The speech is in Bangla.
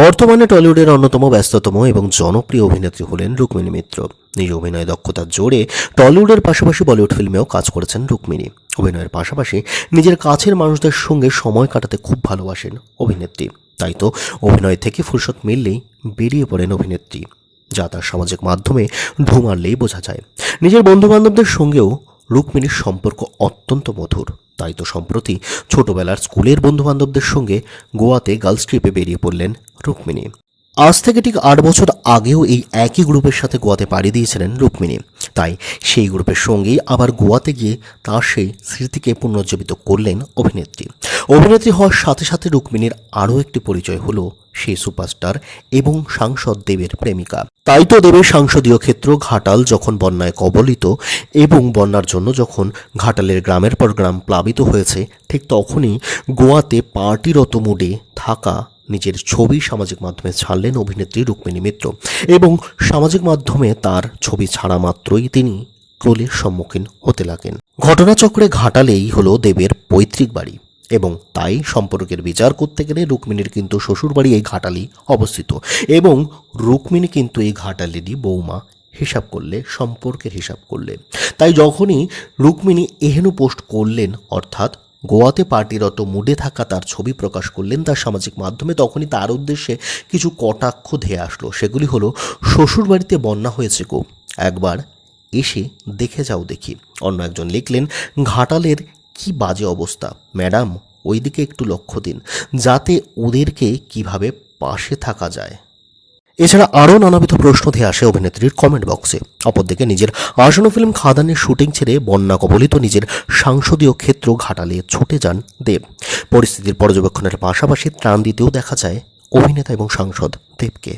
বর্তমানে টলিউডের অন্যতম ব্যস্ততম এবং জনপ্রিয় অভিনেত্রী হলেন রুক্মিণী মিত্র। নিজ অভিনয় দক্ষতার জোরে টলিউডের পাশাপাশি বলিউড ফিল্মেও কাজ করেছেন রুক্মিণী। অভিনয়ের পাশাপাশি নিজের কাছের মানুষদের সঙ্গে সময় কাটাতে খুব ভালোবাসেন অভিনেত্রী। তাই তো অভিনয় থেকে ফুরসত মিললেই বেরিয়ে পড়েন অভিনেত্রী, যা তার সামাজিক মাধ্যমে ঢু মারলেই বোঝা যায়। নিজের বন্ধুবান্ধবদের সঙ্গেও রুক্মিণীর সম্পর্ক অত্যন্ত মধুর। তাই তো সম্প্রতি ছোটবেলার স্কুলের বন্ধুবান্ধবদের সঙ্গে গোয়াতে গার্লস ট্রিপে বেরিয়ে পড়লেন রুক্মিণী। আজ থেকে ঠিক আট বছর আগেও এই একই গ্রুপের সাথে গোয়াতে পাড়ি দিয়েছিলেন রুক্মিণী। তাই সেই গ্রুপের সঙ্গেই আবার গোয়াতে গিয়ে তার সেই স্মৃতিকে পুনর্জীবিত করলেন অভিনেত্রী। অভিনেত্রী হওয়ার সাথে সাথে রুক্মিণীর আরও একটি পরিচয় হলো সেই সুপারস্টার এবং সাংসদ দেবের প্রেমিকা। তাই তো দেবের সাংসদীয় ক্ষেত্র ঘাটাল যখন বন্যায় কবলিত এবং বন্যার জন্য যখন ঘাটালের গ্রামের পর গ্রাম প্লাবিত হয়েছে, ঠিক তখনই গোয়াতে পার্টিরত মুডে থাকা নিজের ছবি সামাজিক মাধ্যমে ছাড়লেন অভিনেত্রী রুক্মিণী মিত্র। এবং সামাজিক মাধ্যমে তার ছবি ছাড়া মাত্রই তিনি ট্রোলের সম্মুখীন হতে লাগেন। ঘটনাচক্রে ঘাটালেই হলো দেবের পৈতৃক বাড়ি এবং তাই সম্পর্কের বিচার করতে গেলে রুক্মিণীর কিন্তু শ্বশুরবাড়ি এই ঘাটালি অবস্থিত। এবং রুক্মিণী কিন্তু এই ঘাটালেরই বৌমা হিসাব করলে, সম্পর্কের হিসাব করলে। তাই যখনই রুক্মিণী এহেন পোস্ট করলেন, অর্থাৎ গোয়াতে পার্টিরত মুডে থাকা তার ছবি প্রকাশ করলেন তার সামাজিক মাধ্যমে। তখনই তার উদ্দেশ্যে কিছু কটাক্ষ ধেয়ে আসলো। সেগুলি হলো, শ্বশুরবাড়িতে বন্যা হয়েছে গো। একবার এসে দেখে যাও দেখি। অন্য একজন লিখলেন, ঘাটালের কি বাজে অবস্থা। ম্যাডাম, ওইদিকে একটু লক্ষ্য দিন। যাতে ওদেরকে কীভাবে পাশে থাকা যায়। এছাড়া আরও নানাবিধ প্রশ্ন ধেয়ে আসে অভিনেত্রীর কমেন্ট বক্সে অপরদিকে নিজের আসন্ন ফিল্ম খাদানের শুটিং ছেড়ে বন্যা কবলিত নিজের সাংসদীয় ক্ষেত্র ঘাটালে ছুটে যান দেব। পরিস্থিতির পর্যবেক্ষণের পাশাপাশি ত্রাণ দিতেও দেখা যায় অভিনেতা এবং সাংসদ দেবকে।